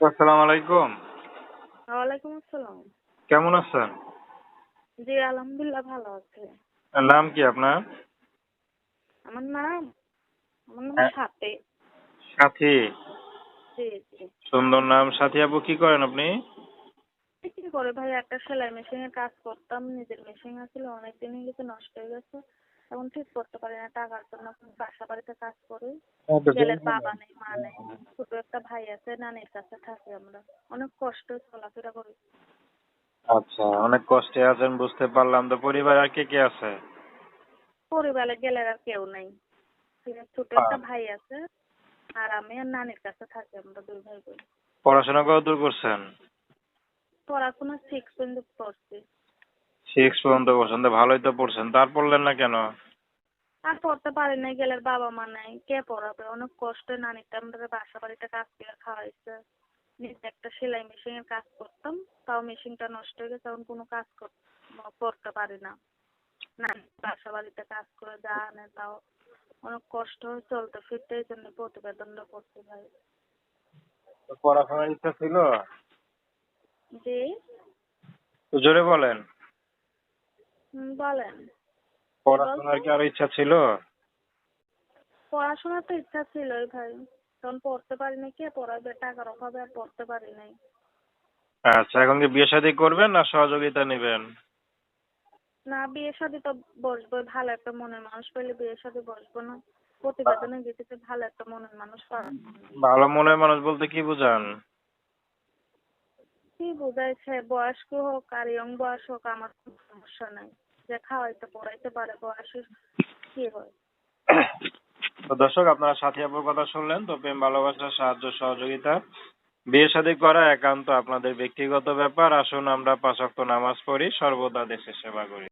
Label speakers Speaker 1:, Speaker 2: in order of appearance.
Speaker 1: আসসালামু আলাইকুম।
Speaker 2: ওয়ালাইকুম আসসালাম।
Speaker 1: কেমন আছেন?
Speaker 2: জি আলহামদুলিল্লাহ ভালো আছে।
Speaker 1: নাম কি আপনার?
Speaker 2: আমার নাম আমার নাম
Speaker 1: হ্যাঁ।
Speaker 2: সাথে।
Speaker 1: সাথী।
Speaker 2: জি জি।
Speaker 1: সুন্দর নাম। সাথী আপু কি করেন আপনি?
Speaker 2: কি করে ভাই? একটা সেলাই মেশিনের কাজ করতাম নিজের মেশিন আছিল অনেকদিন হয়ে গেছে নষ্ট হয়ে গেছে। এখন ঠিক করতে পারি না টাকার জন্য বাসা বাড়িতে কাজ করি। ছেলের বাবা নেই মা নেই ছোট একটা ভাই আছে নানির কাছে থাকি আমরা। অনেক কষ্ট চলাফেরা করি।
Speaker 1: আচ্ছা অনেক কষ্টে আছেন বুঝতে পারলাম। তো পরিবার আর কে কে আছে?
Speaker 2: পরিবারে গেলে আর কেউ নেই। ছোট একটা ভাই আছে আর আমি আর নানির কাছে থাকি আমরা দুই ভাই বোন।
Speaker 1: পড়াশোনা কত দূর করছেন?
Speaker 2: পড়াশোনা সিক্স পর্যন্ত পড়ছি।
Speaker 1: সিক্স পর্যন্ত করছেন তো ভালোই তো পড়ছেন। তার পড়লেন না কেন?
Speaker 2: আর পড়তে পারি নাই গেলে বাবা মা নাই কে পড়াবে? অনেক কষ্টে নানিটা আমাদের বাসা বাড়িতে কাজ করে খাওয়াইছে। নিজে একটা সেলাই মেশিনের কাজ করতাম তাও মেশিনটা নষ্ট হয়ে গেছে এখন কোনো কাজ কর- করতে পারি না। নানি বাসা বাড়িতে কাজ করে যা আনে তাও অনেক কষ্ট হয় চলতে ফিরতে এই জন্য প্রতিবেদনটা করতে ভাই
Speaker 1: তো পড়াশোনার ইচ্ছা ছিল?
Speaker 2: জি।
Speaker 1: জোরে বলেন।
Speaker 2: বলেন।
Speaker 1: পড়াশোনার কি আরও ইচ্ছা ছিল?
Speaker 2: পড়াশোনার তো ইচ্ছা ছিলই ভাই। তখন পড়তে পারি নাই কে পড়াবে টাকার অভাবে আর পড়তে পারি নাই।
Speaker 1: আচ্ছা এখন কি বিয়ে শাদী করবেন না সহযোগিতা নেবেন?
Speaker 2: না বিয়ে শাদী তো বসবো ভালো একটা মনের মানুষ পেলে বিয়ে শাদী বসবো না। প্রতিবেদনে গেছে ভালো একটা মনের মানুষ
Speaker 1: ভালো মনের মানুষ বলতে কি বুঝান?
Speaker 2: কি বুঝাইছে, বয়স্ক হোক আর ইয়ং বয়স হোক, আমার কোনো সমস্যা নাই। যে খাওয়াইতে পড়াইতে পারে বয়সে কি হয়?
Speaker 1: তো দর্শক, আপনারা সাথী আপুর কথা শুনলেন, তো প্রেম, ভালোবাসা, সাহায্য, সহযোগিতা। বিয়ে শাদী করা একান্ত আপনাদের ব্যক্তিগত ব্যাপার। আসুন আমরা পাঁচ ওয়াক্ত নামাজ পড়ি, সর্বদা দেশের সেবা করি।